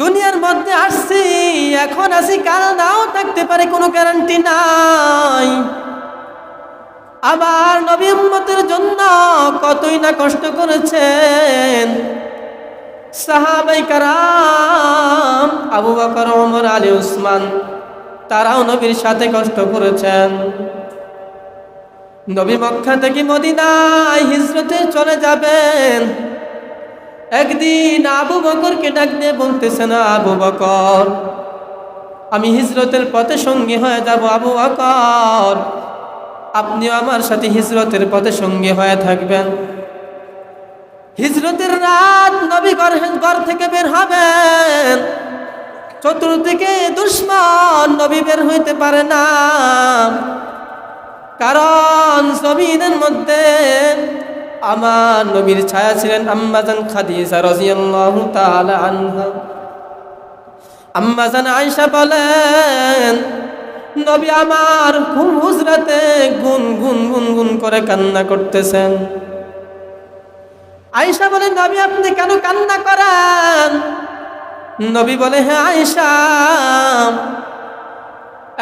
দুনিয়ার মধ্যে আসছি, এখন আসি কাল নাও থাকতে পারে কোনো গ্যারান্টি নাই। আবার নবী উম্মতের জন্য কতই না কষ্ট করেছেন। সাহাবাই কারাম, আবু বকর, ওমর, আলী, উসমান, তারাও নবীর সাথে কষ্ট করেছেন। নবী মক্কা থেকে মদিনায় হিজরতে চলে যাবেন। একদিন আবু বকরকে ডাক দিয়ে বলতেছে, না আবু বকর, আমি হিজরতের পথে সঙ্গী হয়ে যাব, আবু বকর। আপনিও আমার সাথে হিজরতের পথে সঙ্গী হয়ে থাকবেন। হিজরতের রাত নবী ঘর ঘর থেকে বের হবেন। চতুর্দিকে দুশ্মন নবী বের হইতে পারে না। কারণ জমিনের মধ্যে আমার নবীর ছায়া ছিলেন আম্মাজান খাদিজা রাদিয়াল্লাহু তাআলা আনহা। আম্মাজান আয়েশা বলেন, নবী আমার হুজরাতে গুন গুন গুন গুন করে কান্না করতেছেন। আয়েশা বলে, নবী, আপনি কেন কান্না করেন? নবী বলে হ্যাঁ আয়েশা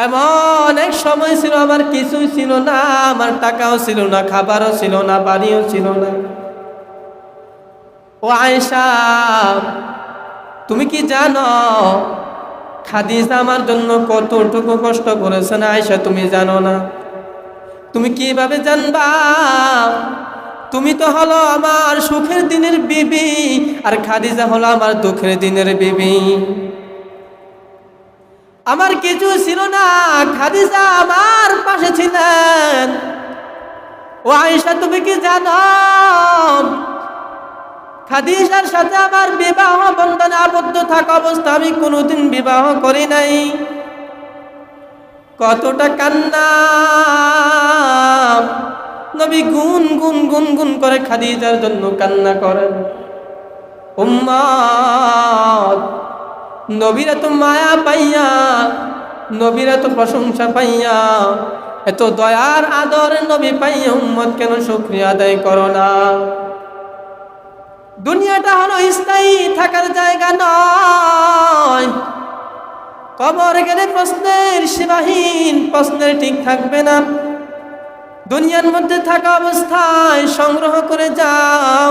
এমন এক সময় ছিল, আমার কিছুই ছিল না, আমার টাকাও ছিল না, খাবারও ছিল না, বাড়িও ছিল না। ও আয়সা তুমি কি জানো, খাদিজা আমার জন্য কতটুকু কষ্ট করেছে না? আয়েশা, তুমি জানো না। তুমি কীভাবে জানবা? তুমি তো হলো আমার সুখের দিনের বিবি, আর খাদিজা হলো আমার দুঃখের দিনের বিবি। আমার কিছু ছিল না, খাদিজা আমার পাশে ছিলেন। ও আয়েশা, তুমি কি জানো? খাদিজার সাথে আমার বিবাহ বন্ধনে আবদ্ধ থাকা অবস্থা আমি কোনোদিন বিবাহ করি নাই। কতটা কান্না। নবী গুন গুন গুন গুন করে খাদিজার জন্য কান্না করেন। উম্মাদ নবীরা তো মায়া পাইয়া, নবীরা তো প্রশংসা পাইয়া, এত দয়ার আদর নবী পাইয়া উম্মত কেন শুক্রিয়া আদায় করো না? দুনিয়াটা হলো স্থায়ী থাকার জায়গা নয়। কবর গেলে প্রশ্নের সীমাহীন, প্রশ্নের ঠিক থাকবে না। দুনিয়ার মধ্যে থাকা অবস্থায় সংগ্রহ করে যাও।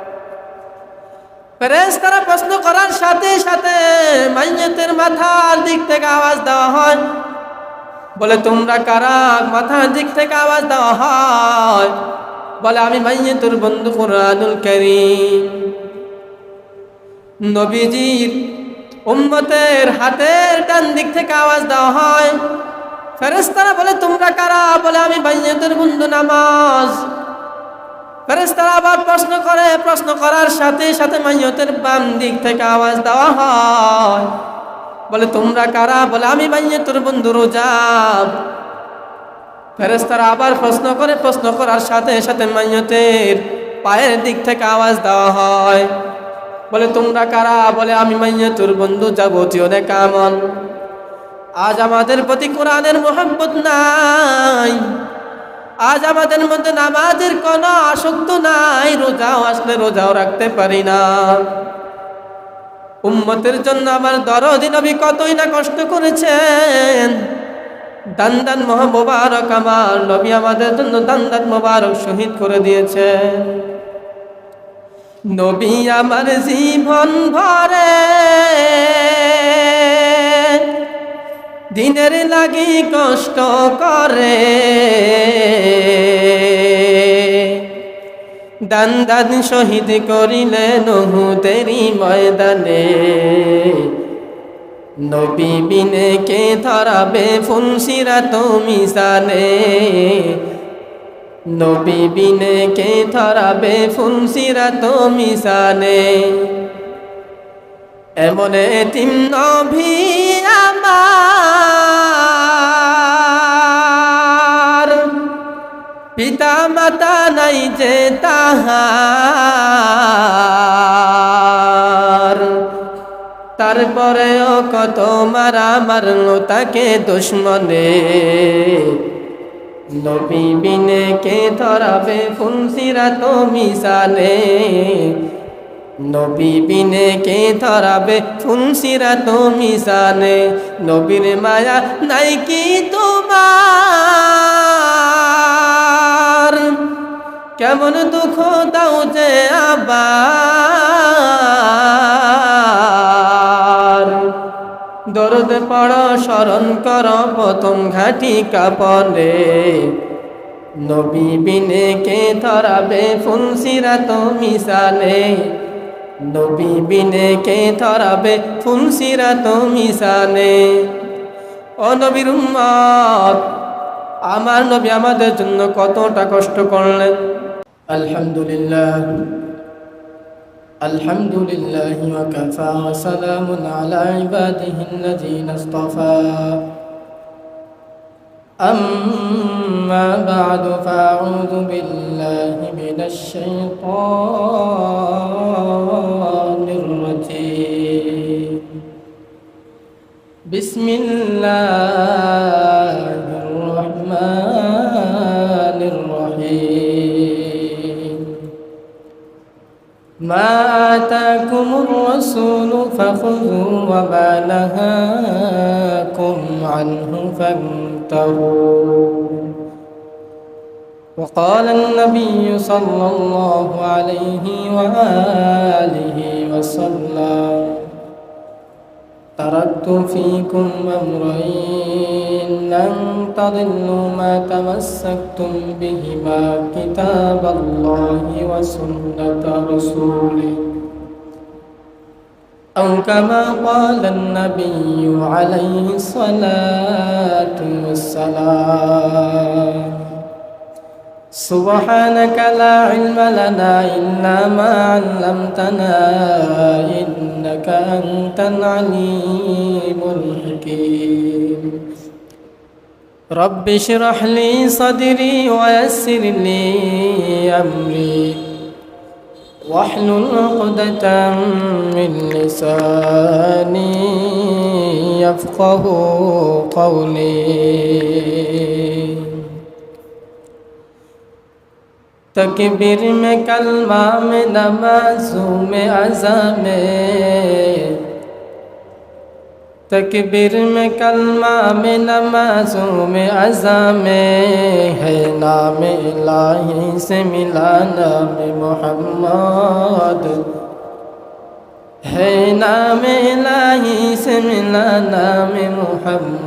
ফেরেস্তারা প্রশ্ন করার সাথে সাথে মাইয়তের মাথার দিক থেকে আওয়াজ দেওয়া হয়। বলে, তোমরা কারা? মাথার দিক থেকে আওয়াজ দেওয়া হয়? বলে, আমি মাইয়তুর বন্ধু কোরআনুল করিম। নবীজির উম্মতের হাতের ডান দিক থেকে আওয়াজ দেওয়া হয়। ফেরেস্তারা বলে, তোমরা কারা? বলে, আমি বাইয়তের বন্ধু নামাজ ফেরেস্তারা আবার প্রশ্ন করে, প্রশ্ন করার সাথে সাথে মাইয়তের বাম দিক থেকে আওয়াজ দেওয়া হয়। বলে, তোমরা কারা? বলে, আমি মাইয়তের বন্ধু রোজা ফেরেস্তারা আবার প্রশ্ন করে, প্রশ্ন করার সাথে সাথে মাইয়তের পায়ের দিক থেকে আওয়াজ দেওয়া হয়। বলে, তোমরা কারা? বলে, আমি মাইয়াতুর বন্ধু যাবতীয় কামন আজ আমাদের প্রতি কোরআনের মোহাম্মত নাই। আজ আমাদের মধ্যে নামাজের কোনো আসক্ত নাই, রোজাও আসলে রোজাও রাখতে পারি না। উম্মতের জন্য আমার দরদি নবী কতই না কষ্ট করেছেন। দান দান আমার নবী আমাদের জন্য দান দান মোবারক শহীদ করে দিয়েছেন। নবী আমার জীবন ভরে দিনের লাগি কষ্ট করে। দান দান শহীদ করিলে নহুদেরই ময়দানে। নবী বিনে কে ধরাবে ফুলসিরা তুমি জানে। নবী বিনে কে ধরাবে ফুলসিরা তো মিশানে এমন এতিম নভি আমার। পিতা মাতা নাই যে তাহার। তারপরেও কত মারা মারলো তাকে দুশ্মনে। নবী বিনে কে ধরাবে ফুনসিরা তো মিশানে নবী বিনে কে ধরাবে ফুনসিরা তো মিশানে নবীর মায়া নাই কি তোমার? কেমন দুঃখ দাও যে আবার? দরদ পড়, স্মরণ কর, প্রথম ঘাটি কাপনে। নবী বিনে কে ধরাবে ফুনসিরা তো মিশানে নবী বিনে কে ধরাবে ফুনসিরা তো মিশানে ও নবীর উম্মত আমার নবী আমাদের জন্য কতটা কষ্ট করলেন আলহামদুলিল্লাহ الحمد لله وكفى وسلام على عباده الذين اصطفى أما بعد فأعوذ بالله من الشيطان آتاكم الرسول فخذوا وما نهاكم عنه فانتهوا. وقال النبي صلى الله عليه وآله وسلم تركت فيكم أمرين لن تضلوا ما تمسكتم بهما كتاب الله وسنة رسوله. أو كما قال النبي عليه الصلاة والسلام. سبحانك لا علم لنا إلا ما علمتنا إنك أنت العليم الحكيم. رب اشرح لي صدري ويسر لي أمري. واحلل عقدة من لساني يفقه قولي. تكبير میں کلمہ میں عزامي. میں میں तकबीर में कलमा में नमाजों में अज़ा में है, नाम इलाही से मिला नाम मोहम्मद। है, नाम लाही से मिला नाम मोहम्मद।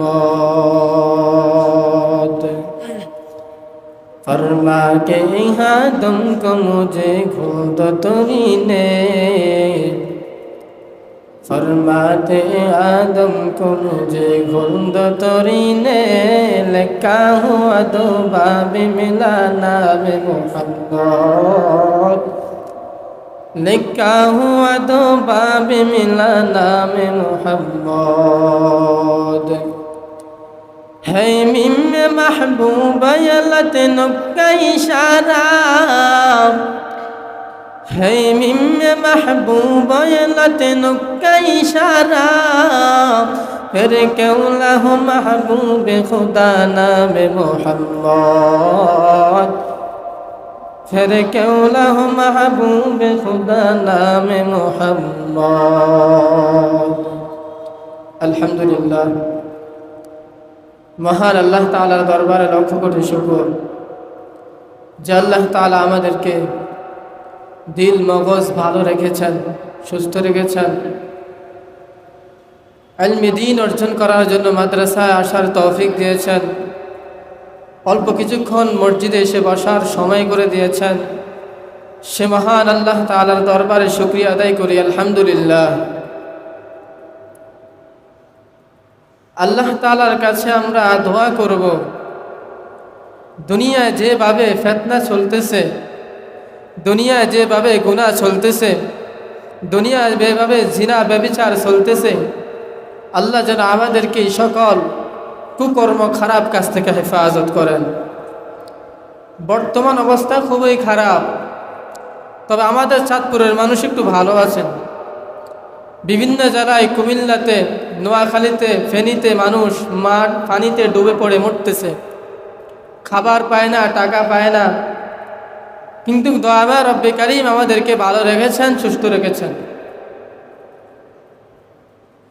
फरमा के यहाँ तुमको मुझे खुद तुरी ने फरमाते आदम को मुझे खुद तुरी ने लिखा हुआ दो बाब मिला नाम मोहम्मद लिखा हुआ दो बाब मिला नाम मोहम्मद है मिम महबूब यलत नुक्का इशारा হৈ মিমে মহবুব ফের কেউলা হো মহবুবে খুদা নামে মোহাম্মদ। ফের কেউলা হো মহবুবে খুদা নামে মোহাম্মদ। আলহামদুলিল্লাহ। মহান আল্লাহ তালার দরবারে লক্ষ্য করে শুভ যে আল্লাহ তালা আমাদেরকে দিল, মগজ ভালো রেখেছেন, সুস্থ রেখেছেন। আলমি দিন অর্জন করার জন্য মাদ্রাসায় আসার তৌফিক দিয়েছেন। অল্প কিছুক্ষণ মসজিদে এসে বসার সময় করে দিয়েছেন। সে মহান আল্লাহ তালার দরবারে শুক্রিয়া আদায় করি, আলহামদুলিল্লাহ। আল্লাহ তালার কাছে আমরা দোয়া করব। দুনিয়ায় যেভাবে ফেতনা চলতেছে দুনিয়ায় যেভাবে গুণা চলতেছে, দুনিয়া যেভাবে জিনা ব্যবিচার চলতেছে, আল্লাহ যেন আমাদেরকে সকল কুকর্ম, খারাপ কাছ থেকে হেফাজত করেন। বর্তমান অবস্থা খুবই খারাপ। তবে আমাদের চাঁদপুরের মানুষ একটু ভালো আছেন। বিভিন্ন জায়গায় কুমিল্লাতে, নোয়াখালীতে, ফেনীতে মানুষ মাঠ পানিতে ডুবে পড়ে মরতেছে। খাবার পায় না, টাকা পায় না। কিন্তু দয়াবা রব্বে আমাদেরকে ভালো রেখেছেন, সুস্থ রেখেছেন।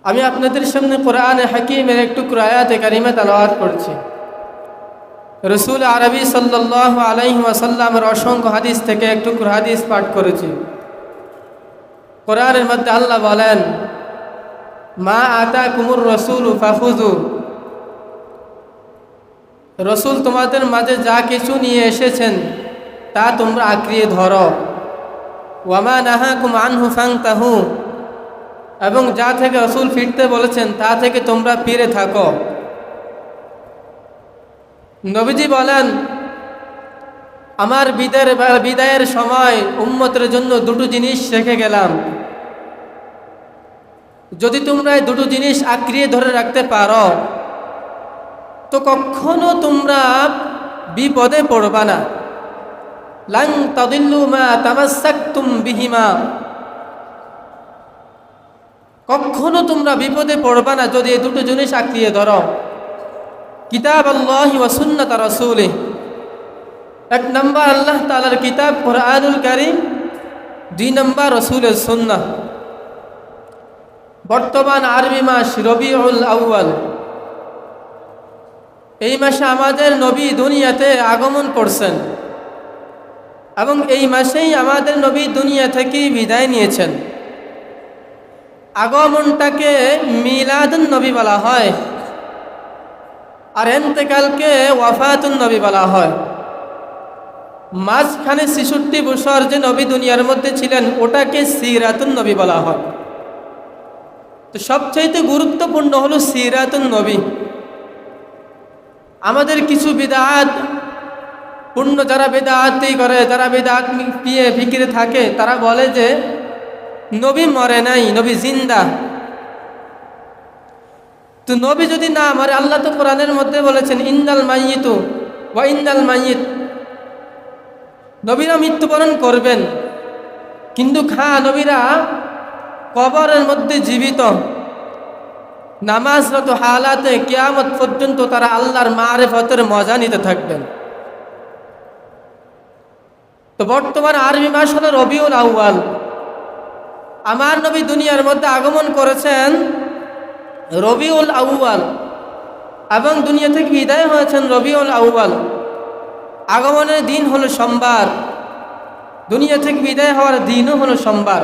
আমি আপনাদের সামনে কোরআনে হাকিমের একটু ক্রায়াতে কারিমে তালাওয়াত করছি রসুল আরবি সাল্লাহ আলাইহি ওয়াসাল্লামের অসংখ্য হাদিস থেকে একটু হাদিস পাঠ করেছি। কোরআনের মধ্যে আল্লাহ বলেন, মা আতা কুমুর রসুল ফাফুজু রসুল তোমাদের মাঝে যা কিছু নিয়ে এসেছেন তা তোমরা আঁকড়িয়ে ধরো। ওয়ামা নাহা কুম আনহু ফাং তাহু এবং যা থেকে রসুল ফিরতে বলেছেন, তা থেকে তোমরা ফিরে থাকো। নবীজি বলেন, আমার বিদায়ের বিদায়ের সময় উম্মতের জন্য দুটো জিনিস রেখে গেলাম। যদি তোমরা দুটো জিনিস আঁকড়িয়ে ধরে রাখতে পারো, তো কখনো তোমরা বিপদে পড়বা না। লাং মা কখনো তোমরা বিপদে পড়বা না যদি এই দুটো জিনিস আঁকড়িয়ে ধরো। কিতাব আল্লাহ ওয়াসুন্নত রসুলে এক নম্বর আল্লাহ তালার কিতাব কোরআনুল করিম, দুই নম্বর রসুলের সুন্না বর্তমান আরবি মাস রবিউল আউয়াল। এই মাসে আমাদের নবী দুনিয়াতে আগমন করছেন। এবং এই মাসেই আমাদের নবী দুনিয়া থেকে বিদায় নিয়েছেন। আগমনটাকে মিলাদুন নবী বলা হয়। আর এন্তেকালকে ওয়াফাতুন নবী বলা হয়। মাঝখানে ছেষট্টি বছর যে নবী দুনিয়ার মধ্যে ছিলেন, ওটাকে সিরাতুন নবী বলা হয়। তো সবচাইতে গুরুত্বপূর্ণ হলো সিরাতুন নবী। আমাদের কিছু বিদাত পূর্ণ যারা বেদাতি করে, যারা বেদাত পিয়ে ফিকিরে থাকে, তারা বলে যে, নবী মরে নাই, নবী জিন্দা। তো নবী যদি না মরে, আল্লাহ তো কোরআনের মধ্যে বলেছেন ইন্দাল মাইয়িত বা ইন্দাল মাইয়িত। নবীরা মৃত্যুবরণ করবেন, কিন্তু খা, নবীরা কবরের মধ্যে জীবিত। নামাজরত হালাতে কেয়ামত পর্যন্ত তারা আল্লাহর মারে মারেফতের মজা নিতে থাকবেন। তো বর্তমান আরবি মাস হল রবিউল আউয়াল। আমার নবী দুনিয়ার মধ্যে আগমন করেছেন রবিউল আউয়াল এবং দুনিয়া থেকে বিদায় হয়েছেন রবিউল আউয়াল। আগমনের দিন হলো সোমবার, দুনিয়া থেকে বিদায় হওয়ার দিনও হলো সোমবার।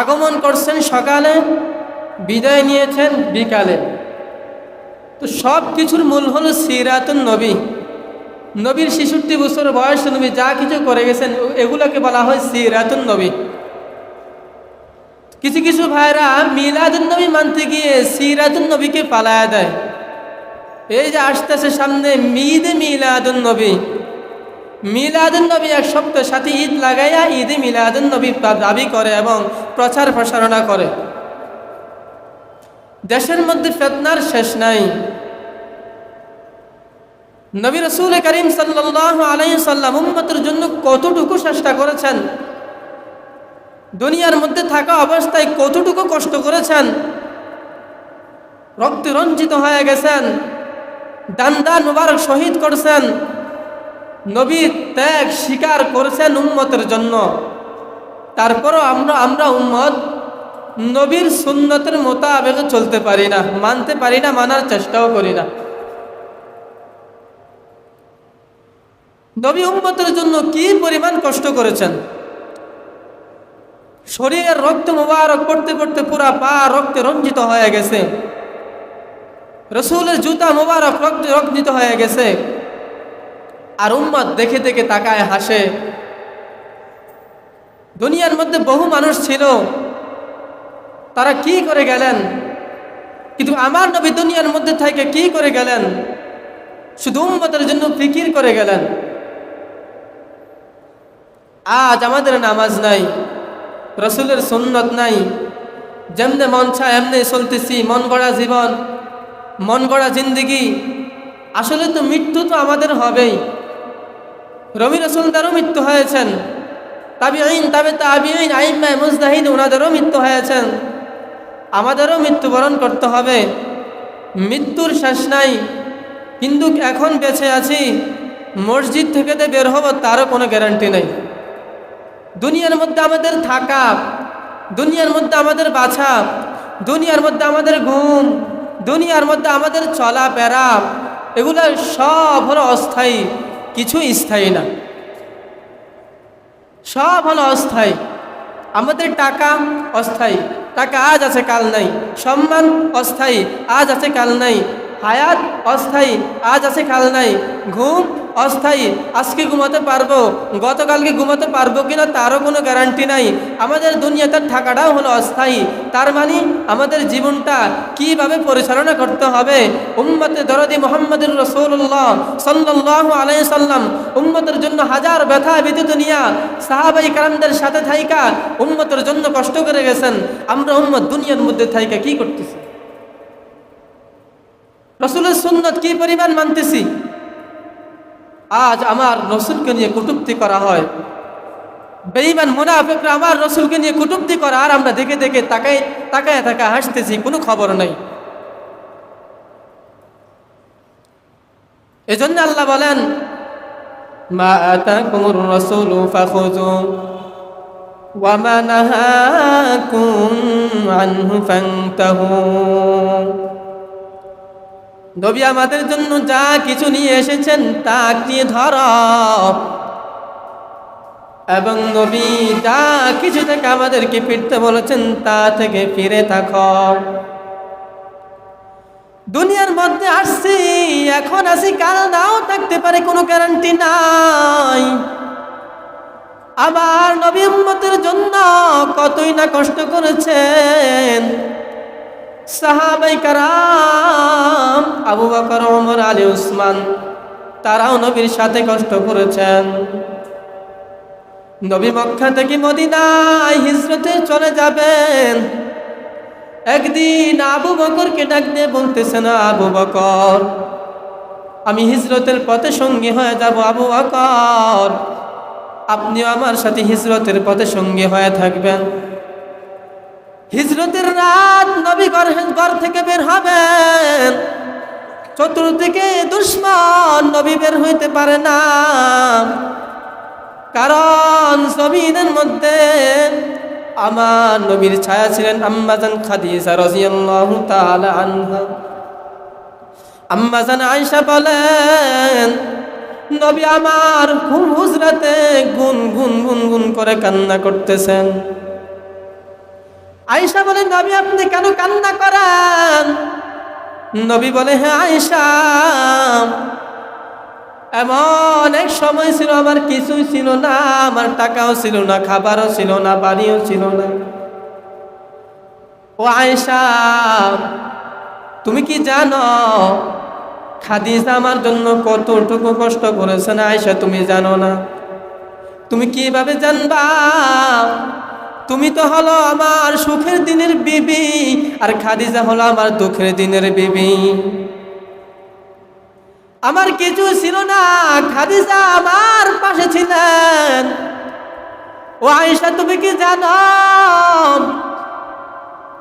আগমন করছেন সকালে, বিদায় নিয়েছেন বিকালে। তো সব কিছুর মূল হলো সিরাতুন নবী। নবীর ছেষট্টি বছর বয়স নবী যা কিছু করে গেছেন, এগুলোকে বলা হয় সিরাতুন নবী। কিছু কিছু ভাইরা মিলাদুন নবী মানতে গিয়ে সিরাতুন নবীকে পালায়া দেয়। এই যে আসতেছে সামনে মিদে মিলাদুন নবী। মিলাদুন নবী এক সপ্তাহ সাথে ঈদ লাগাইয়া ঈদে মিলাদুন নবী দাবি করে এবং প্রচার প্রসারণা করে। দেশের মধ্যে ফেতনার শেষ নাই। নবী রসুল করিম সাল্লাহ আলাই সাল্লাম উম্মতের জন্য কতটুকু চেষ্টা করেছেন? দুনিয়ার মধ্যে থাকা অবস্থায় কতটুকু কষ্ট করেছেন? রক্ত রঞ্জিত হয়ে গেছেন দান মুবারক শহীদ করছেন নবী ত্যাগ স্বীকার করেছেন উম্মতের জন্য। তারপরও আমরা আমরা উম্মত নবীর সুন্নতের মোতাবেক চলতে পারি না, মানতে পারি না, মানার চেষ্টাও করি না। নবী উম্মতের জন্য কি পরিমাণ কষ্ট করেছেন? শরীরের রক্ত মোবারক পড়তে পড়তে পুরা পা রক্তে রঞ্জিত হয়ে গেছে। রসুলের জুতা মোবারক রক্ত রঞ্জিত হয়ে গেছে। আর উম্মত দেখে দেখে তাকায় হাসে। দুনিয়ার মধ্যে বহু মানুষ ছিল। তারা কি করে গেলেন? কিন্তু আমার নবী দুনিয়ার মধ্যে থেকে কি করে গেলেন? শুধু উম্মতের জন্য ফিকির করে গেলেন। আজ আমাদের নামাজ নাই, রসুলের সুন্নত নাই, যেমনে মন চায় এমনি চলতেছি, মন গড়া জীবন, মন গড়া জিন্দিগি। আসলে তো মৃত্যু তো আমাদের হবেই। রবি রসুলদারও মৃত্যু হয়েছেন। তাবি আইন তবে তাবি আইন আইম্মায় মুজদাহিদ ওনাদেরও মৃত্যু হয়েছেন। আমাদেরও মৃত্যুবরণ করতে হবে। মৃত্যুর শেষ নাই, কিন্তু এখন বেঁচে আছি। মসজিদ থেকে বের হব, তারও কোনো গ্যারান্টি নেই। দুনিয়ার মধ্যে আমাদের থাকা, দুনিয়ার মধ্যে আমাদের বাছা, দুনিয়ার মধ্যে আমাদের ঘুম, দুনিয়ার মধ্যে আমাদের চলা চলাফেরা এগুলো সব হলো অস্থায়ী কিছু স্থায়ী না। সব হলো অস্থায়ী। আমাদের টাকা অস্থায়ী, টাকা আজ আছে, কাল নাই। সম্মান অস্থায়ী, আজ আছে, কাল নাই। হায়াত অস্থায়ী, আজ আছে, কাল নাই। ঘুম অস্থায়ী, আজকে ঘুমাতে পারব। গতকালকে ঘুমাতে পারব কিনা তারও কোনো গ্যারান্টি নাই। আমাদের দুনিয়াতে থাকাটাও হলো অস্থায়ী। তার মানে আমাদের জীবনটা কীভাবে পরিচালনা করতে হবে? উম্মতে দরদি মোহাম্মদুর রসৌল্লাহ সাল্লাহ আলাই সাল্লাম উম্মতের জন্য হাজার ব্যথা ব্যতীত নিয়া সাহাবাই কালামদের সাথে থাইকা উম্মতের জন্য কষ্ট করে গেছেন। আমরা উম্মত দুনিয়ার মধ্যে থাইকা কি করতেছি? রসুলের সুন্নত কি পরিমাণ মানতেছি? আজ আমার রসুলকে নিয়ে কুটুপ্তি করা হয়। বেইমান মুনাফেকরা আমার রসুলকে নিয়ে কুটুপ্তি করা, আর আমরা দেখে দেখে তাকায় তাকায় থাকা হাসতেছি, কোনো খবর নাই। এজন্য আল্লাহ বলেন, মা আনহু ফান্তাহু। নবী আমাদের জন্য যা কিছু নিয়ে এসেছেন তা নিয়ে ধর। এবং নবী যা কিছু থেকে আমাদেরকে ফিরতে বলেছেন, তা থেকে ফিরে থাক। দুনিয়ার মধ্যে আসছি, এখন আসি কাল নাও থাকতে পারে, কোনো গ্যারান্টি নাই। আবার নবী উম্মতের জন্য কতই না কষ্ট করেছেন। সাহাবাই কারাম আবু বকর, ওমর, আলী, উসমান, তারাও নবীর সাথে কষ্ট করেছেন। নবী মক্কা থেকে মদিনায় হিজরতে চলে যাবেন। একদিন আবু বকরকে ডাক দিয়ে বলতেছেন, আবু বকর, আমি হিজরতের পথে সঙ্গী হয়ে যাব, আবু বকর। আপনিও আমার সাথে হিজরতের পথে সঙ্গী হয়ে থাকবেন। হিজরতের রাত নবী ঘর থেকে বের হবেন। চতুর্দিকে দুশ্মন নবী বের হইতে পারে না। কারণ জমিনের মধ্যে আমার নবীর ছায়া ছিলেন আম্মাজান খাদিজা রাদিয়াল্লাহু তাআলা আনহা। আম্মাজান আয়েশা বলেন, নবী আমার হুজরাতে গুন গুন গুন গুন করে কান্না করতেছেন। আয়েশা বলে, নবী, আপনি কেন কান্না করেন? নবী বলে হ্যাঁ আয়েশা, এমন এক সময় ছিল, আমার কিছুই ছিল না, আমার টাকাও ছিল না, খাবারও ছিল না, বাড়িও ছিল না। ও আয়েশা, তুমি কি জানো, খাদিজা আমার জন্য কতটুকু কষ্ট করেছে না, আয়েশা, তুমি জানো না। তুমি কীভাবে জানবা? তুমি তো হলো আমার সুখের দিনের বিবি, আর খাদিজা হলো আমার দুঃখের দিনের বিবি। আমার কিছু ছিল না, খাদিজা আমার পাশে ছিলেন। ও আয়েশা, তুমি কি জানো?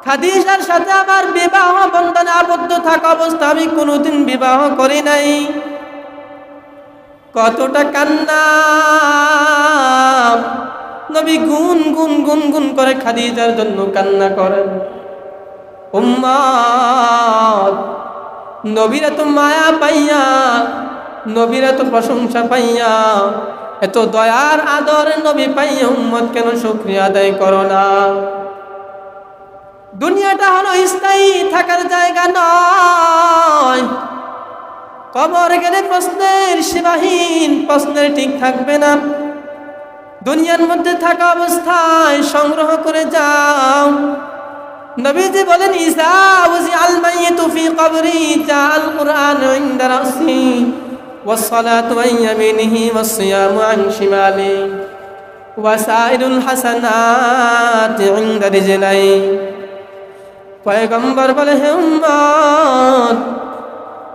খাদিজার সাথে আমার বিবাহ বন্ধনে আবদ্ধ থাকা অবস্থা আমি কোনোদিন বিবাহ করি নাই। কতটা কান্না। নবী গুন গুন গুন গুন করে খাদিজার জন্য কান্না করেন। নবীরা তো মায়া পাইয়া, নবীরা তো প্রশংসা পাইয়া, এত দয়ার আদর নবী পাইয়া উম্মত কেন শুক্রিয়া আদায় করো না? দুনিয়াটা হলো স্থায়ী থাকার জায়গা নয়। কবর গেলে প্রশ্নের সীমাহীন, প্রশ্নের ঠিক থাকবে না। দুনিয়ার মধ্যে থাকা অবস্থায় সংগ্রহ করে যাও নবীজি বলেন ইসা উজি আল মাইয়িতু ফি কবরি জাল কুরআন ইনদা রাসি والصلاة عن يمينه والصيام عن شماله ওয়াসাইরুল হাসানাত ইনদা রিজলাই পয়গম্বর বলে হে উম্মত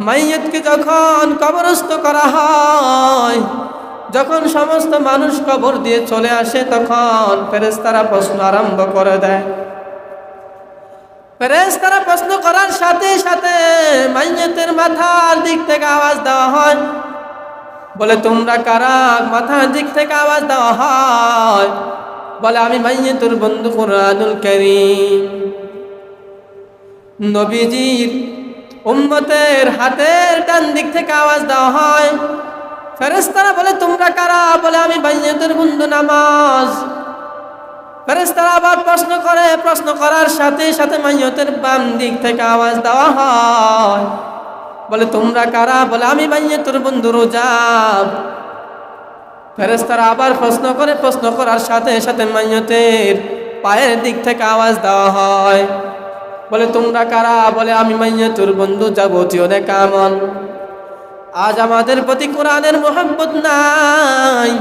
মাইয়াতকে যখন কবরস্থ করা হয় যখন সমস্ত মানুষ কবর দিয়ে চলে আসে, তখন ফেরেস্তারা প্রশ্ন আরম্ভ করে দেয়। ফেরেস্তারা প্রশ্ন করার সাথে সাথে মাইয়াতের মাথার দিক থেকে আওয়াজ দেওয়া হয়। বলে, তোমরা কারা? মাথার দিক থেকে আওয়াজ দেওয়া হয়? বলে, আমি মাইয়াতুর বন্ধু কোরআনুল করিম। নবীজির উম্মতের হাতের ডান দিক থেকে আওয়াজ দেওয়া হয়। ফেরেস্তারা বলে, তোমরা কারা? বলে, আমি বাইয়াতের বন্ধু নামাজ। ফেরেস্তারা আবার প্রশ্ন করে, প্রশ্ন করার সাথে সাথে মাইয়তের বাম দিক থেকে আওয়াজ দেওয়া হয়। বলে, তোমরা কারা? বলে, আমি বাইয়াতের বন্ধু রোজাব। ফেরেস্তারা আবার প্রশ্ন করে, প্রশ্ন করার সাথে সাথে মাইয়তের পায়ের দিক থেকে আওয়াজ দেওয়া হয়। বলে, তোমরা কারা? বলে, আমি মাইয়াতুর বন্ধু যাবতীয় কামন আজ আমাদের প্রতি কোরআনের মোহাম্মত নাই।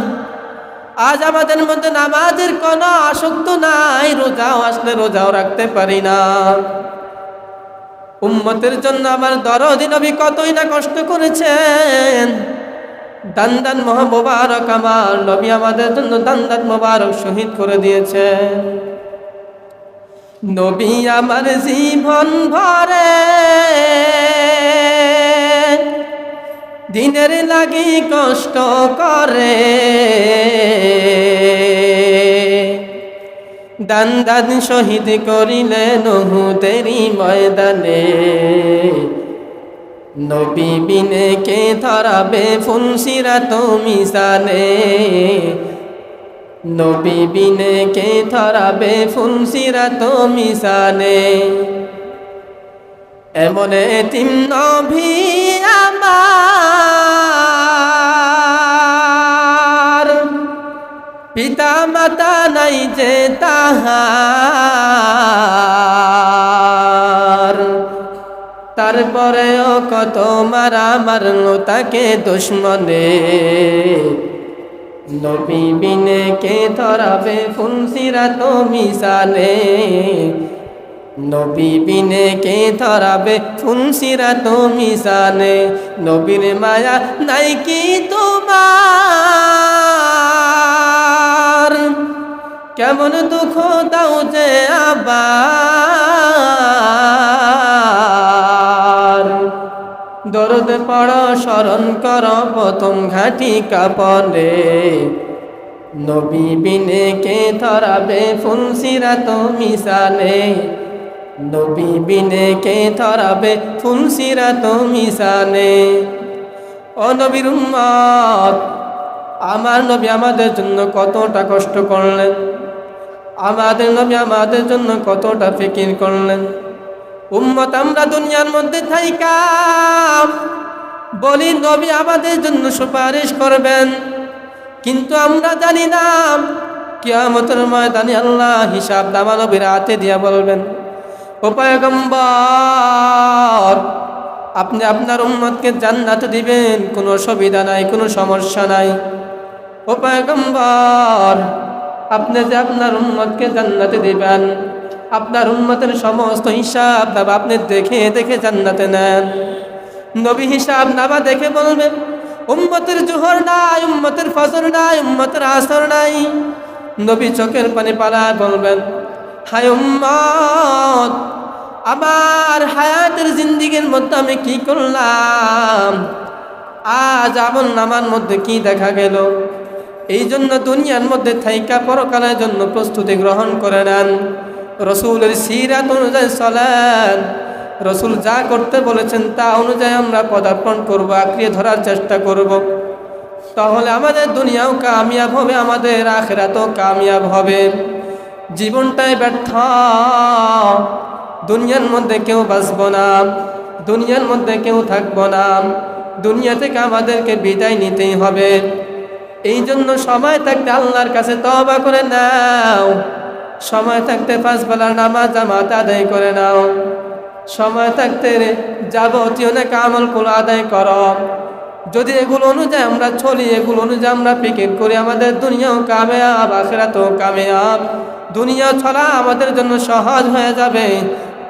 আজ আমাদের মধ্যে নামাজের কোনো আসক্ত নাই। রোজাও আসলে রোজাও রাখতে পারি না। উম্মতের জন্য আমার দরদি নবী কতই না কষ্ট করেছেন। দান দান আমার নবী আমাদের জন্য দান দান মোবারক শহীদ করে দিয়েছেন। নবী আমার জীবন ভরে দিনের লাগি কষ্ট করে। দান দান শহীদ করিলে নহু তেরি ময়দানে। নবী বিনে কে ধরাবে ফুলসিরা তো মিশানে নবী বিনে কে ধরাবে ফুলসিরা তো মিশানে এমন এতিম নভি আমার। পিতা মাতা নাই যে তাহার। তারপরেও কত মারা মারলো তাকে দুশ্মনে। নবী বিনে কে ধরাবে ফুলসিরা তো মিশালে। নবী বিনে কে ধরাবে? ফুলসিরা তো মিশালে নবীর মায়া নাই কি তোমার? কেমন দুঃখ দাও যে আবার? দরদ পড়, স্মরণ কর, প্রথম ঘাটি কাপনে। নবী বিনে কে ধরাবে? ফুলসিরা তো মিশালে নবী বিনে কে ধরাবে ফুলসিরা তো মিশালে ও নবীর উম্মত, আমার নবী আমাদের জন্য কতটা কষ্ট করলেন। আমাদের নবী আমাদের জন্য কতটা ফিকির করলেন। উম্মত, আমরা দুনিয়ার মধ্যে থাইকাম বলি নবী আমাদের জন্য সুপারিশ করবেন। কিন্তু আমরা জানি না, কিয়ামতের ময়দানে আল্লাহ হিসাব দামা নবীর হাতে দিয়া বলবেন। উপায়গম্বর আপনি আপনার উম্মতকে জান্নাত দিবেন, কোনো অসুবিধা নাই, কোনো সমস্যা নাই। উপায়গম্বর আপনি যে আপনার উম্মতকে জান্নাতে দিবেন, আপনার উম্মতের সমস্ত হিসাব নাবা আপনি দেখে দেখে জান্নাতে নেন। নবী হিসাব নাবা দেখে বলবেন, উম্মতের জোহর নাই, উম্মতের ফজর নাই, উম্মতের আসর নাই। নবী চোখের পানি পালা বলবেন হায় উম্মত, আমার হায়াতের জিন্দিগির মধ্যে আমি কি করলাম? আজ আমল নামার মধ্যে কি দেখা গেল? এই জন্য দুনিয়ার মধ্যে থাইকা পরকালের জন্য প্রস্তুতি গ্রহণ করে নেন। রসুলের সিরাত অনুযায়ী চলেন। রসুল যা করতে বলেছেন তা অনুযায়ী আমরা পদার্পণ করব, আঁকড়িয়ে ধরার চেষ্টা করব। তাহলে আমাদের দুনিয়াও কামিয়াব হবে, আমাদের আখেরাতও কামিয়াব হবে। জীবনটাই ব্যর্থ। দুনিয়ার মধ্যে কেউ বাঁচব না, দুনিয়ার মধ্যে কেউ থাকব না। দুনিয়া থেকে আমাদেরকে বিদায় নিতেই হবে। এই জন্য সময় থাকতে আল্লাহর কাছে তবা করে নাও। সময় থাকতে পাঁচ বেলার নামাজ, জামাত আদায় করে নাও। সময় থাকতে যাবতীয় না কামল কুল আদায় কর। যদি এগুলো অনুযায়ী আমরা চলি, এগুলো অনুযায়ী আমরা পিকেট করি, আমাদের দুনিয়াও কামেয়াব, আখেরাতেও কামেয়াব। দুনিয়া ছড়া আমাদের জন্য সহজ হয়ে যাবে,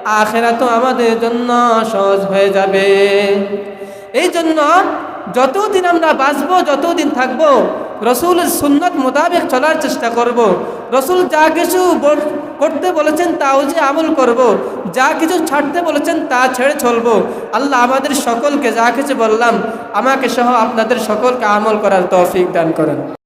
আখেরাতও আমাদের জন্য সহজ হয়ে যাবে। এই জন্য যতদিন আমরা বাঁচব, যতদিন থাকব, রসুল সুন্নত মোতাবেক চলার চেষ্টা করব। রসুল যা কিছু করতে বলেছেন তাও যে আমল করব। যা কিছু ছাড়তে বলেছেন তা ছেড়ে চলব আল্লাহ আমাদের সকলকে যা কিছু বললাম, আমাকে সহ আপনাদের সকলকে আমল করার তৌফিক দান করেন